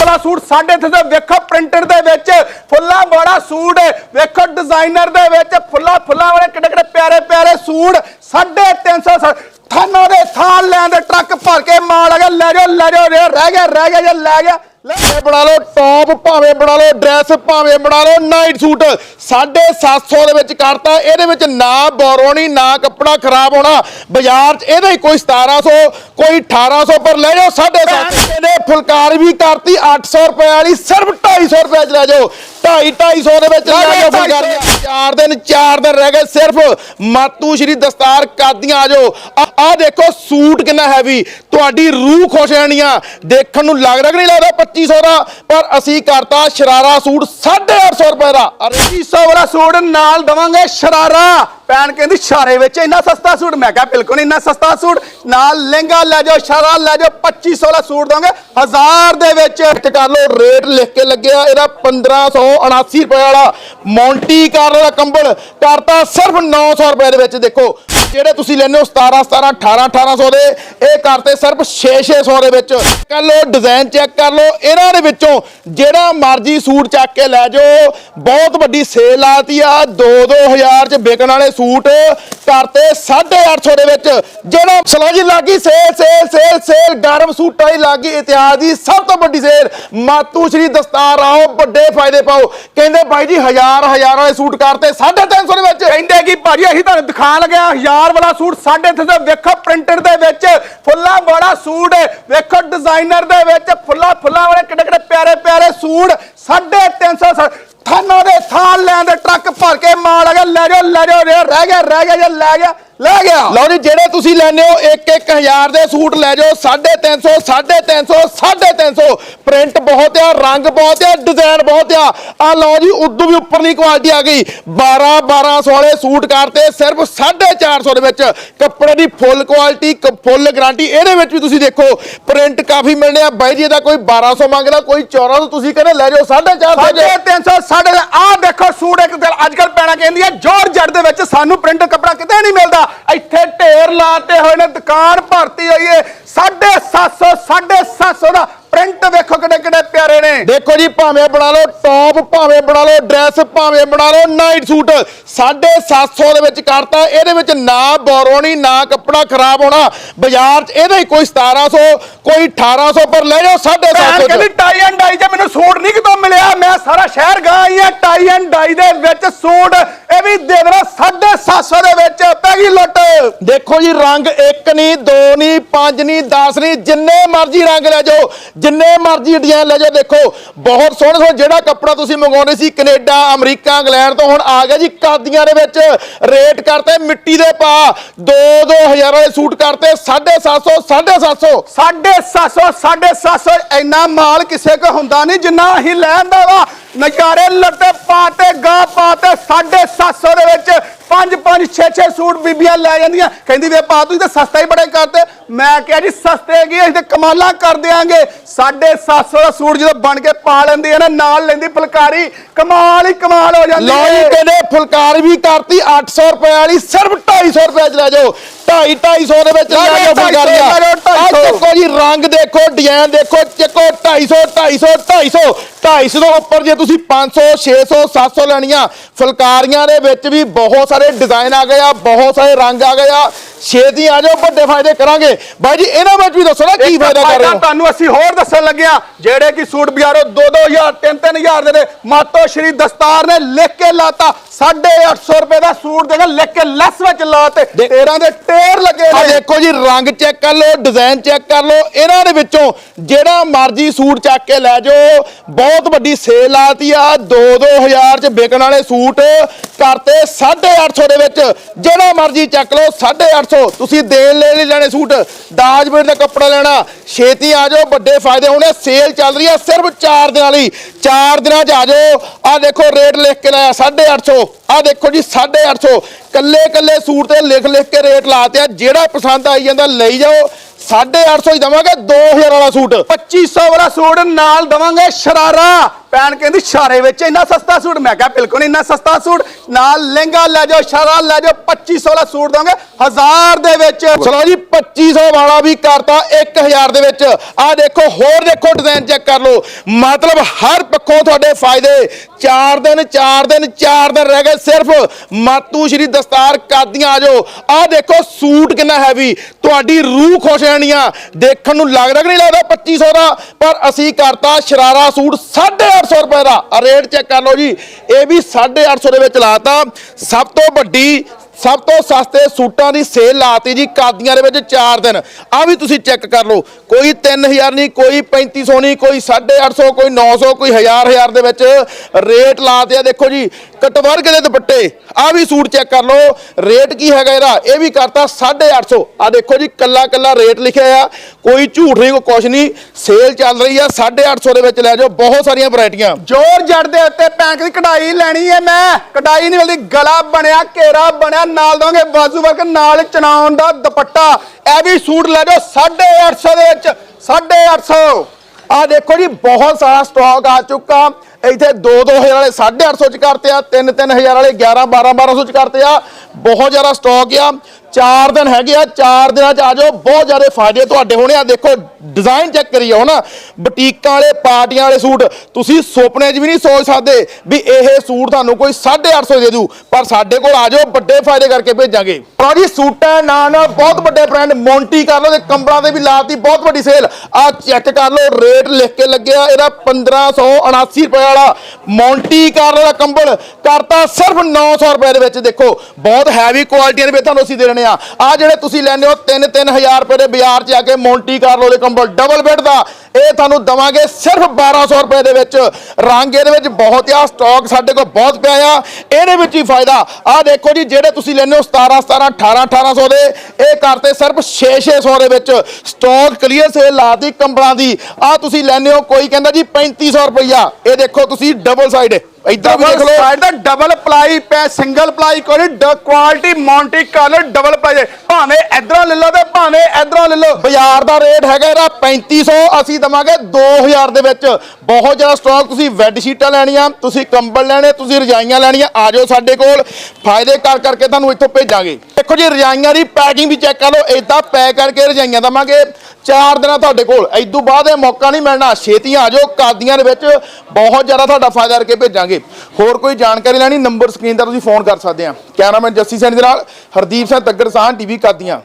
ਵਾਲਾ ਸੂਟ 350 ਵੇਖੋ ਪ੍ਰਿੰਟਡ ਦੇ ਵਿੱਚ, ਫੁੱਲਾਂ ਵਾਲਾ ਸੂਟ, ਵੇਖੋ ਡਿਜ਼ਾਈਨਰ ਦੇ ਵਿੱਚ, ਫੁੱਲਾਂ ਫੁੱਲਾਂ ਵਾਲੇ ਕਿੱਡੇ ਕਿੱਡੇ ਪਿਆਰੇ ਪਿਆਰੇ ਸੂਟ 350 ਥਾਨਾਂ ਦੇ ਥਾਂ ਲੈਣ ਦੇ ਟਰੱਕ ਭਰ ਕੇ ਮਾਲ ਆ ਗਿਆ, ਲੈ ਜਾਓ ਲੈ ਜਾਓ ਰਹਿ ਗਿਆ ਰਹਿ ਗਿਆ, ਜੇ ਲੈ ਗਿਆ, ਲੈ ਬਣਾ ਲਓ ਟੌਪ ਭਾਵੇਂ ਬਣਾ ਲਓ ਡਰੈਸ ਭਾਵੇਂ ਬਣਾ ਲਓ ਨਾਈਟ ਸੂਟ 750 ਦੇ ਵਿੱਚ ਕਰਤਾ, ਇਹਦੇ ਵਿੱਚ ਨਾ ਬੋਰੋਣੀ, ਨਾ ਕੱਪੜਾ ਖਰਾਬ ਹੋਣਾ। ਬਾਜ਼ਾਰ 'ਚ ਇਹਦਾ ਹੀ ਕੋਈ 1700 ਕੋਈ 1800 ਪਰ ਲੈ ਜਾਓ 750 ਇਹਨੇ ਫੁਲਕਾਰ ਵੀ ਕਰਤੀ 800 ਰੁਪਏ ਵਾਲੀ ਸਿਰਫ 250 ਰੁਪਏ 'ਚ ਲੈ ਜਾਓ। 2.5 250 ਦੇ ਵਿੱਚ ਲੈ ਜਾਓ ਫੁਲਕਾਰੀਆਂ ਚਾਰ ਦਿਨ ਚਾਰ ਦਿਨ ਰਹਿ ਗਏ ਸਿਰਫ ਮਾਤੂ ਸ਼੍ਰੀ ਦਸਤਾਰ ਕਾਦੀਆਂ ਆ ਜਾਓ। ਆ ਦੇਖੋ ਸੂਟ ਕਿੰਨਾ ਹੈਵੀ ਤੁਹਾਡੀ ਰੂਹ ਖੁਸ਼ ਰਹਿਣੀਆਂ ਦੇਖਣ ਨੂੰ ਲੱਗ ਰਿਹਾ ਕਿ ਨਹੀਂ ਲੱਗਦਾ 2500 ਦਾ? ਪਰ ਅਸੀਂ ਕਰਤਾ ਸ਼ਰਾਰਾ ਸੂਟ 850 ਰੁਪਏ ਦਾ। ਅਰੇ 300 ਵਾਲਾ ਸੂਟ ਨਾਲ ਦਵਾਂਗੇ ਸ਼ਰਾਰਾ। ਭੈਣ ਕਹਿੰਦੀ ਸ਼ਾਰੇ ਵਿੱਚ ਇੰਨਾ ਸਸਤਾ ਸੂਟ? ਮੈਂ ਕਿਹਾ, ਬਿਲਕੁਲ ਨਹੀਂ ਇੰਨਾ ਸਸਤਾ ਸੂਟ। ਨਾਲ ਲਹਿੰਗਾ ਲੈ ਜਾਓ ਸ਼ਾਰਾ ਲੈ ਜਾਓ 2500 ਵਾਲਾ ਸੂਟ ਦੋਗੇ। ਹਜ਼ਾਰ ਦੇ ਵਿੱਚ ਚੈੱਕ ਕਰ ਲਓ, ਰੇਟ ਲਿਖ ਕੇ ਲੱਗਿਆ ਇਹਦਾ 1579 ਰੁਪਏ ਵਾਲਾ। ਮੌਂਟੀ ਕਾਰਲੋ ਦਾ ਕੰਬਲ, ਕਰਤਾ ਸਿਰਫ 900 ਰੁਪਏ ਦੇ ਵਿੱਚ। ਦੇਖੋ, ਜਿਹੜੇ ਤੁਸੀਂ ਲੈਨੇ ਹੋ 17 17 18 1800 ਦੇ, ਇਹ ਕਰਤੇ ਸਿਰਫ 6 600 ਦੇ ਵਿੱਚ। ਕਰ ਲਓ ਡਿਜ਼ਾਈਨ ਚੈੱਕ ਕਰ ਲਓ, ਇਹਨਾਂ ਦੇ ਵਿੱਚੋਂ ਜਿਹੜਾ ਮਰਜ਼ੀ ਸੂਟ ਚੱਕ ਕੇ ਲੈ ਜਾਓ। ਬਹੁਤ ਵੱਡੀ ਸੇਲ ਆਤੀ ਆ 2 2000 ਚ ਵਿਕਣ ਵਾਲੇ ਸੂਟ ਕਰਤੇ 850 ਦੇ ਵਿੱਚ। ਜਿਹੜਾ ਚਲੋ ਜੀ ਲੱਗੀ ਸੇਲ ਸੇਲ ਸੇਲ ਸੇਲ, ਗਰਮ ਸੂਟਾਂ ਦੀ ਲੱਗੀ ਇਤਿਹਾਸ ਦੀ ਸਭ ਤੋਂ ਵੱਡੀ ਸੇਲ। ਮਾਤੂ ਸ਼੍ਰੀ ਦਸਤਾਰ ਆਓ, ਵੱਡੇ ਫਾਇਦੇ ਪਾਓ। ਕਹਿੰਦੇ ਭਾਈ ਜੀ, ਹਜ਼ਾਰ ਹਜ਼ਾਰ ਵਾਲੇ ਸੂਟ ਕਰਤੇ 350 ਦੇ ਵਿੱਚ। ਕਹਿੰਦੇ ਕਿ ਭਾਜੀ, ਅਸੀਂ ਤੁਹਾਨੂੰ ਦਿਖਾਣ ਲੱਗਿਆ ਹਜ਼ਾਰ ਵਾਲਾ ਸੂਟ 350 ਵੇਖੋ ਪ੍ਰਿੰਟਡ ਦੇ ਵਿੱਚ, ਫੁੱਲਾਂ ਵਾਲਾ ਸੂਟ। ਵੇਖੋ ਡਿਜ਼ਾਈਨਰ ਦੇ ਵਿੱਚ, ਫੁੱਲਾਂ ਫੁੱਲਾਂ ਵਾਲੇ ਕਿੱਡੇ ਕਿੱਡੇ ਪਿਆਰੇ ਪਿਆਰੇ ਸੂਟ 350 ਥਾਨਾਂ ਦੇ ਥਾਂ ਲੈਣ ਦੇ ਟਰੱਕ ਭਰ ਕੇ ਮਾਲ ਆ ਗਿਆ। ਲੈ ਜਾਓ ਲੈ ਜਾਓ ਰੇ ਰਹਿ ਗਿਆ ਰਹਿ ਗਿਆ, ਜੇ ਲੈ ਗਿਆ। ਲੈ ਗਿਆ। ਲਓ ਜੀ ਜਿਹੜੇ ਤੁਸੀਂ ਲੈਨੇ ਹੋ 1-1000 ਦੇ ਸੂਟ ਲੈ ਜਾਓ 350 350 350 ਪ੍ਰਿੰਟ ਬਹੁਤ ਆ ਰੰਗ ਬਹੁਤ ਆ ਡਿਜ਼ਾਈਨ ਬਹੁਤ ਆ। ਆ ਲਓ ਜੀ ਉਦੋਂ ਵੀ ਉੱਪਰਲੀ ਕੁਆਲਿਟੀ ਆ ਗਈ। 12 1200 ਵਾਲੇ ਸੂਟ ਕਰਤੇ ਸਿਰਫ 450 ਦੇ ਵਿੱਚ। ਕੱਪੜੇ ਦੀ ਫੁੱਲ ਕੁਆਲਿਟੀ ਫੁੱਲ ਗਾਰੰਟੀ ਇਹਦੇ ਵਿੱਚ ਵੀ ਤੁਸੀਂ ਦੇਖੋ ਪ੍ਰਿੰਟ ਕਾਫੀ ਮਿਲਣੇ ਆ। ਬਾਈ ਜੀ ਇਹਦਾ ਕੋਈ 1200 ਮੰਗਦਾ ਕੋਈ 1400 ਤੁਸੀਂ ਕਹਿੰਦੇ ਲੈ ਜਾਓ 450 ਸਾਢੇ ਦੇ 300 ਸਾਢੇ ਆਹ ਦੇਖੋ ਸੂਟ ਇੱਕ ਅੱਜ ਕੱਲ ਪੈਣਾ ਕਹਿੰਦੀ ਹੈ ਜੋਰ ਜੱਟ ਦੇ ਵਿੱਚ ਸਾਨੂੰ ਪ੍ਰਿੰਟ ਕੱਪੜਾ ਕਿਤੇ ਨਹੀਂ ਮਿਲਦਾ। ਇੱਥੇ ਢੇਰ ਲਾਤੇ ਹੋਏ ਨੇ, ਦੁਕਾਨ ਭਰਤੀ ਹੋਈ ਏ। 750 750 ਦਾ ਪ੍ਰਿੰਟ ਵੇਖੋ ਕਿੱਡੇ ਕਿੱਡੇ ਪਿਆਰੇ ਨੇ। ਦੇਖੋ ਜੀ ਭਾਵੇਂ ਬਣਾ ਲਓ ਟੌਪ ਭਾਵੇਂ ਬਣਾ ਲਓ ਡਰੈਸ ਭਾਵੇਂ ਬਣਾ ਲਓ ਨਾਈਟ ਸੂਟ। 750 ਦੇ ਵਿੱਚ ਕਰਤਾ ਇਹਦੇ ਵਿੱਚ ਨਾ ਬੋਰੋਣੀ ਨਾ ਕੱਪੜਾ ਖਰਾਬ ਹੋਣਾ। ਬਾਜ਼ਾਰ 'ਚ ਇਹਦਾ ਹੀ ਕੋਈ 1700 ਕੋਈ 1800 ਪਰ ਲੈ ਜਾਓ ਭੈਣ 750 ਕਹਿੰਦੀ ਟਾਈ ਐਂਡ ਡਾਈ ਤੇ ਮੈਨੂੰ ਸੂਟ ਨਹੀਂ ਕਿਤੋਂ ਮਿਲਿਆ ਮੈਂ ਸਾਰਾ ਸ਼ਹਿਰ ਗਾ ਆਈ ਆ ਟਾਈ ਐਂਡ ਡਾਈ ਦੇ ਵਿੱਚ ਸੂਟ। ਇਹ ਵੀ ਦੇ ਦੇਣਾ 750 ਦੇ ਵਿੱਚ ਪੈ ਗਈ ਲੁੱਟ। ਦੇਖੋ ਜੀ ਰੰਗ ਇੱਕ ਨਹੀਂ ਦੋ ਨਹੀਂ ਪੰਜ ਨਹੀਂ 10 ਨਹੀਂ ਜਿੰਨੇ ਮਰਜ਼ੀ ਰੰਗ ਲੈ ਜਾਓ ਜਿੰਨੇ ਮਰਜ਼ੀ ਡਿਜ਼ਾਈਨ ਲੈ ਜਾਓ ਦੇਖੋ, ਬਹੁਤ ਸੋਹਣੇ ਸੋਹਣੇ ਜਿਹੜਾ ਕੱਪੜਾ ਤੁਸੀਂ ਮੰਗਾਉਂਦੇ ਸੀ, ਕੈਨੇਡਾ, ਅਮਰੀਕਾ, ਇੰਗਲੈਂਡ ਤੋਂ ਹੁਣ ਆ ਗਿਆ ਜੀ, ਕਾਦੀਆਂ ਦੇ ਵਿੱਚ ਰੇਟ ਕਰਤੇ ਮਿੱਟੀ ਦੇ ਪਾ 2 2000 ਵਾਲੇ ਸੂਟ ਕਰਤੇ 750 750 750 750 ਇੰਨਾ ਮਾਲ ਕਿਸੇ ਕੋ ਹੁੰਦਾ ਨਹੀਂ, ਜਿੰਨਾ ਅਸੀਂ ਲੈਂਦਾ ਵਾ। ਨਜ਼ਾਰੇ ਲੱਟੇ ਪਾਤੇ ਗਾ ਪਾਤੇ 750 ਦੇ ਵਿੱਚ ਪੰਜ ਪੰਜ 6 6 ਸੂਟ ਬੀਬੀਆਂ ਲੈ ਜਾਂਦੀਆਂ। ਕਹਿੰਦੀ ਵੇ ਪਾ ਤੁਸੀਂ ਤਾਂ ਸਸਤਾ ਹੀ ਬੜੇ ਕਰਤੇ। ਮੈਂ ਕਿਹਾ ਜੀ ਸਸਤੇ ਕੀ ਅਸੀਂ ਤੇ ਕਮਾਲਾਂ ਕਰ ਦਿਆਂਗੇ। 750 ਦਾ ਸੂਟ ਜਦੋਂ ਬਣ ਕੇ ਪਾ ਲੈਂਦੀ ਹੈ ਨਾ ਨਾਲ ਲੈਂਦੀ ਫੁਲਕਾਰੀ। ਕਮਾਲ ਹੀ ਕਮਾਲ ਹੋ ਜਾਂਦੀ ਲਓ ਹੈ ਕਹਿੰਦੇ ਫੁਲਕਾਰ ਵੀ ਕਰਤੀ 800 ਰੁਪਏ ਵਾਲੀ ਸਿਰਫ 250 ਰੁਪਏ ਚ ਲੈ ਜਾਓ। 2.5 250 ਦੇ ਵਿੱਚ ਲੈ ਜਾਓ ਫੁਲਕਾਰੀਆਂ। ਦੇਖੋ ਜੀ ਰੰਗ ਦੇਖੋ ਡਿਜ਼ਾਈਨ ਦੇਖੋ ਚੱਕੋ 250 250 250 250 ਤੋਂ ਉੱਪਰ ਜੇ ਤੁਸੀਂ 500 600 700 ਲੈਣੀਆਂ ਫੁਲਕਾਰੀਆਂ ਦੇ ਵਿੱਚ ਵੀ ਬਹੁਤ ਸਾਰੇ ਡਿਜ਼ਾਈਨ ਆ ਗਏ ਆ ਬਹੁਤ ਸਾਰੇ ਰੰਗ ਆ ਗਏ ਆ। ਛੇਤੀ ਆ ਜਾਓ ਵੱਡੇ ਫਾਇਦੇ ਕਰਾਂਗੇ। ਬਾਈ ਜੀ ਇਹਨਾਂ ਵਿੱਚ ਵੀ ਦੱਸੋ ਨਾ ਕੀ ਇੱਕ ਫਾਇਦਾ ਕਰ ਰਹੇ ਹੋ। ਤੁਹਾਨੂੰ ਅਸੀਂ ਹੋਰ ਦੱਸਣ ਲੱਗਿਆ ਜਿਹੜੇ ਕਿ ਸੂਟ ਬਾਜ਼ਾਰੋਂ 2-2000 3-3000 ਦੇ ਨੇ ਮਾਤੋ ਸ਼੍ਰੀ ਦਸਤਾਰ ਨੇ ਲਿਖ ਕੇ ਲਾਤਾ 850 ਰੁਪਏ ਦਾ ਸੂਟ ਦੇਗਾ ਲਿਖ ਕੇ ਲੈਸ ਵਿੱਚ ਲਾਤੇ 13 ਦੇ ਟੇਰ ਲੱਗੇ ਆ ਨੇ। ਦੇਖੋ ਜੀ ਰੰਗ ਚੈੱਕ ਕਰ ਲਓ ਡਿਜ਼ਾਈਨ ਚੈੱਕ ਕਰ ਲਓ ਇਹਨਾਂ ਦੇ ਵਿੱਚੋਂ ਜਿਹੜਾ ਮਰਜ਼ੀ ਸੂਟ ਚੱਕ ਕੇ ਲੈ ਜਾਓ ਬਹੁਤ ਵੱਡੀ ਸੇਲ ਆਤੀ ਆ 2-2000 ਚ ਵਿਕਣ ਵਾਲੇ ਸੂਟ ਕਰਤੇ 850 ਦੇ ਵਿੱਚ ਜਿਹੜਾ ਮਰਜ਼ੀ ਚੱਕ ਲਓ 850 ਤੁਸੀਂ ਦੇਣ ਲੈ ਲਈ ਲੈਣੇ ਸੂਟ। ਦਾਜ ਵੇਰ ਦਾ ਕੱਪੜਾ ਲੈਣਾ। ਛੇਤੀ ਆ ਜਾਓ, ਵੱਡੇ ਫਾਇਦੇ ਹੋਣੇ ਸੇਲ ਚੱਲ ਰਹੀ ਆ, ਸਿਰਫ 4 ਦਿਨਾਂ ਲਈ। 4 ਦਿਨਾਂ ਚ ਆ ਜਾਓ। ਆ ਦੇਖੋ, ਰੇਟ ਲਿਖ ਕੇ ਲਾਇਆ 850 ਆ ਦੇਖੋ ਜੀ 850 ਕੱਲੇ ਕੱਲੇ ਸੂਟ ਤੇ ਲਿਖ ਲਿਖ ਕੇ ਰੇਟ ਲਾਤੇ ਆ। ਜਿਹੜਾ ਪਸੰਦ ਆਈ ਜਾਂਦਾ, ਲਈ ਜਾਓ। 850 ਹੀ ਦਵਾਂਗੇ 2000 ਵਾਲਾ ਸੂਟ। 2500 ਵਾਲਾ ਸੂਟ ਨਾਲ ਦਵਾਂਗੇ ਸ਼ਰਾਰਾ। ਪੈਣ ਕਹਿੰਦੀ ਇਸ਼ਾਰੇ ਵਿੱਚ ਇੰਨਾ ਸਸਤਾ ਸੂਟ? ਮੈਂ ਕਿਹਾ, ਬਿਲਕੁਲ ਇੰਨਾ ਸਸਤਾ ਸੂਟ। ਨਾਲ ਲਹਿੰਗਾ ਲੈ ਜਾਓ ਸ਼ਰਾ ਲੈ ਜਾਓ 2500 ਵਾਲਾ ਸੂਟ ਦੋਗੇ। ਹਜ਼ਾਰ ਦੇ ਵਿੱਚ ਚਲੋ ਜੀ 2500 ਵਾਲਾ ਵੀ ਕਰਤਾ 1000 ਦੇ ਵਿੱਚ। ਆ ਦੇਖੋ, ਹੋਰ ਦੇਖੋ, ਡਿਜ਼ਾਈਨ ਚੈੱਕ ਕਰ ਲਓ। ਮਤਲਬ ਹਰ ਪੱਖੋਂ ਤੁਹਾਡੇ ਫਾਇਦੇ। 4 ਦਿਨ 4 ਦਿਨ 4 ਦਿਨ ਰਹਿ ਗਏ ਸਿਰਫ। ਮਾਤੂ ਸ਼੍ਰੀ ਦਸਤਾਰ ਕਾਦੀਆਂ ਆ ਜਾਓ। ਆ ਦੇਖੋ, ਸੂਟ ਕਿੰਨਾ ਹੈਵੀ ਤੁਹਾਡੀ ਰੂਹ ਖੁਸ਼ ਰਹਿਣੀਆਂ ਦੇਖਣ ਨੂੰ ਲੱਗਦਾ ਕਿ ਨਹੀਂ ਲੱਗਦਾ 2500 ਦਾ? ਪਰ ਅਸੀਂ ਕਰਤਾ ਸ਼ਰਾਰਾ ਸੂਟ 850 ਰੁਪਏ ਦਾ ਰੇਟ ਚੈੱਕ ਕਰ ਲਓ ਜੀ। ਇਹ ਵੀ 850 ਦੇ ਵਿੱਚ ਲਾਤਾ। ਸਭ ਤੋਂ ਵੱਡੀ ਸਭ ਤੋਂ ਸਸਤੇ ਸੂਟਾਂ ਦੀ ਸੇਲ ਲਾਤੀ ਜੀ ਕਾਦੀਆਂ ਦੇ ਵਿੱਚ 4 ਦਿਨ। ਆ ਵੀ ਤੁਸੀਂ ਚੈੱਕ ਕਰ ਲਓ। ਕੋਈ 3000 ਨਹੀਂ, ਕੋਈ 3500 ਨਹੀਂ, ਕੋਈ 850 ਕੋਈ 900 ਕੋਈ 1000 1000 ਦੇ ਵਿੱਚ ਰੇਟ ਲਾਤੇ ਆ। ਦੇਖੋ ਜੀ, ਕਟਵਰਗ ਦੇ ਦੁਪੱਟੇ ਆ ਵੀ ਸੂਟ ਚੈੱਕ ਕਰ ਲਓ। ਰੇਟ ਕੀ ਹੈਗਾ ਇਹਦਾ? ਇਹ ਵੀ ਕਰਤਾ 850 ਆ ਦੇਖੋ ਜੀ, ਕੱਲਾ ਕੱਲਾ ਰੇਟ ਲਿਖਿਆ ਆ। ਕੋਈ ਝੂਠ ਨਹੀਂ, ਕੋਈ ਕੁਛ ਨਹੀਂ। ਸੇਲ ਚੱਲ ਰਹੀ ਆ 850 ਦੇ ਵਿੱਚ ਲੈ ਜਾਓ। ਬਹੁਤ ਸਾਰੀਆਂ ਵੈਰਾਈਟੀਆਂ ਜੋਰ ਜੜ ਦੇ ਉੱਤੇ ਪੈਂਕ ਦੀ ਕਢਾਈ ਲੈਣੀ ਹੈ ਮੈਂ। ਕਢਾਈ ਨਹੀਂ ਮਿਲਦੀ, ਗਲਾ ਬਣਿਆ, ਘੇਰਾ ਬਣਿਆ ਨਾਲ ਦੋਗੇ, ਬਾਜ਼ੂ ਵਰਕ ਨਾਲ ਚਨਾਉਣ ਦਾ ਦੁਪੱਟਾ। ਇਹ ਵੀ ਸੂਟ ਲੈ ਜਾਓ 850 ਦੇ ਵਿੱਚ 850 ਆ ਦੇਖੋ ਜੀ, ਬਹੁਤ ਸਾਰਾ ਸਟਾਕ ਆ ਚੁੱਕਾ। ਇੱਥੇ 2 2000 ਵਾਲੇ 850 ਚ ਕਰਤੇ ਆ 3 3000 ਵਾਲੇ 11 12 1200 ਚ ਕਰਤੇ ਆ। ਬਹੁਤ ਜ਼ਿਆਦਾ ਸਟਾਕ ਆ। ਚਾਰ ਦਿਨ ਹੈਗੇ ਆ, ਚਾਰ ਦਿਨਾਂ ਚ ਆ ਜਾਓ। ਬਹੁਤ ਜ਼ਿਆਦਾ ਫਾਇਦੇ ਤੁਹਾਡੇ ਹੋਣੇ ਆ। ਦੇਖੋ ਡਿਜ਼ਾਈਨ ਚੈੱਕ ਕਰੀ ਜਾਓ ਨਾ ਬੁਟੀਕਾਂ ਵਾਲੇ, ਪਾਰਟੀਆਂ ਵਾਲੇ ਸੂਟ, ਤੁਸੀਂ ਸੁਪਨੇ 'ਚ ਵੀ ਨਹੀਂ ਸੋਚ ਸਕਦੇ ਵੀ ਇਹ ਸੂਟ ਤੁਹਾਨੂੰ ਕੋਈ 850 ਦੇ ਦੂ। ਪਰ ਸਾਡੇ ਕੋਲ ਆ ਜਾਓ, ਵੱਡੇ ਫਾਇਦੇ ਕਰਕੇ ਭੇਜਾਂਗੇ। ਪਰ ਜੀ, ਸੂਟਾਂ ਨਾਲ ਨਾਲ ਬਹੁਤ ਵੱਡੇ ਬ੍ਰਾਂਡ ਮੌਂਟੀ ਕਰ ਲਓ ਤੇ ਕੰਬਲਾਂ ਦੇ ਵੀ ਲਾਤੀ, ਬਹੁਤ ਵੱਡੀ ਸੇਲ ਆ ਚੈੱਕ ਕਰ ਲਓ ਰੇਟ ਲਿਖ ਕੇ ਲੱਗਿਆ ਇਹਦਾ 1579 ਰੁਪਏ ਵਾਲਾ ਮੌਂਟੀ ਕਰ ਲਓ ਦਾ ਕੰਬਲ। ਕਰਤਾ ਸਿਰਫ 900 ਰੁਪਏ ਦੇ ਵਿੱਚ। ਦੇਖੋ, ਬਹੁਤ ਹੈਵੀ ਕੁਆਲਿਟੀ ਦੇ ਵਿੱਚ ਤੁਹਾਨੂੰ ਅਸੀਂ ਦੇ ਰਹੇ ਆ। ਆ ਜਿਹੜੇ ਤੁਸੀਂ ਲੈਣੇ ਹੋ 3-3000 ਰੁਪਏ ਦੇ ਬਾਜ਼ਾਰ 'ਚ ਆ ਕੇ ਮੌਂਟੀ ਕਰ ਦੇ ਕੰਬਲ ਡਬਲ ਬੈੱਡ ਦਾ। ਇਹ ਤੁਹਾਨੂੰ ਦਵਾਂਗੇ ਸਿਰਫ 1200 ਰੁਪਏ ਦੇ ਵਿੱਚ। ਰੰਗ ਇਹਦੇ ਵਿੱਚ ਬਹੁਤ ਆ ਸਟਾਕ ਸਾਡੇ ਕੋਲ ਬਹੁਤ ਪਿਆ ਆ। ਇਹਦੇ ਵਿੱਚ ਹੀ ਫਾਇਦਾ। ਆ ਦੇਖੋ ਜੀ, ਜਿਹੜੇ ਤੁਸੀਂ ਲੈਣੇ ਹੋ 17 17 18 1800 ਦੇ, ਇਹ ਕਰਤੇ ਸਿਰਫ 6 600 ਦੇ ਵਿੱਚ। ਸਟਾਕ ਕਲੀਅਰ ਸੇਲ ਲਾਤੀ ਕੰਬਲਾਂ ਦੀ। ਆ ਤੁਸੀਂ ਲੈਣੇ ਹੋ, ਕੋਈ ਕਹਿੰਦਾ ਜੀ 3500 ਰੁਪਈਆ। ਇਹ ਦੇਖੋ ਤੁਸੀਂ ਡਬਲ ਸਾਈਡ ਇਦਾਂ ਵੀ ਦੇਖ ਲਓ। ਸਾਈਡ ਦਾ ਡਬਲ ਪਲਾਈ ਪੈ ਸਿੰਗਲ ਪਲਾਈ ਕੋਈ ਕੁਆਲਿਟੀ ਮੌਂਟੀ ਕਲਰ ਡਬਲ ਪਲਾਈ ਭਾਵੇਂ ਇਧਰੋਂ ਲੈ ਲਓ ਤੇ ਭਾਵੇਂ ਇਧਰੋਂ ਲੈ ਲਓ। ਬਾਜ਼ਾਰ ਦਾ ਰੇਟ ਹੈਗਾ ਇਹਦਾ 3500 ਅਸੀਂ ਦਵਾਂਗੇ 2000 ਦੇ ਵਿੱਚ। ਬਹੁਤ ਜ਼ਿਆਦਾ ਸਟਾਕ ਤੁਸੀਂ ਬੈੱਡ ਸ਼ੀਟਾਂ ਲੈਣੀਆਂ ਤੁਸੀਂ ਕੰਬਲ ਲੈਣੇ ਤੁਸੀਂ ਰਜਾਈਆਂ ਲੈਣੀਆਂ ਆ ਜਾਓ ਸਾਡੇ ਕੋਲ। ਫਾਇਦੇ ਕਰ ਕਰਕੇ ਤੁਹਾਨੂੰ ਇੱਥੋਂ ਭੇਜਾਂਗੇ। ਦੇਖੋ ਜੀ ਰਜਾਈਆਂ ਦੀ ਪੈਕਿੰਗ ਵੀ ਚੈੱਕ ਕਰ ਲਓ ਇਦਾਂ ਪੈਕ ਕਰਕੇ ਰਜਾਈਆਂ ਦਵਾਂਗੇ। ਚਾਰ ਦਿਨਾਂ ਤੁਹਾਡੇ ਕੋਲ। ਇਦੋਂ ਬਾਅਦ ਇਹ ਮੌਕਾ ਨਹੀਂ ਮਿਲਣਾ। ਛੇਤੀ ਆ ਜਾਓ ਕਾਦੀਆਂ ਦੇ ਵਿੱਚ ਬਹੁਤ ਜ਼ਿਆਦਾ ਤੁਹਾਡਾ ਫਾਇਦਾ ਕਰਕੇ ਭੇਜਾਂਗੇ। ਹੋਰ ਕੋਈ ਜਾਣਕਾਰੀ ਲੈਣੀ, ਨੰਬਰ ਸਕਰੀਨ ਤੇ ਤੁਸੀਂ ਫੋਨ ਕਰ ਸਕਦੇ ਆ। ਕੈਮਰਾਮੈਨ ਜੱਸੀ ਸੈਣੀ ਦੇ ਨਾਲ, ਹਰਦੀਪ ਸਿੰਘ ਤੱਗਰ ਸਾਹ ਟੀਵੀ ਕਾਦੀਆਂ।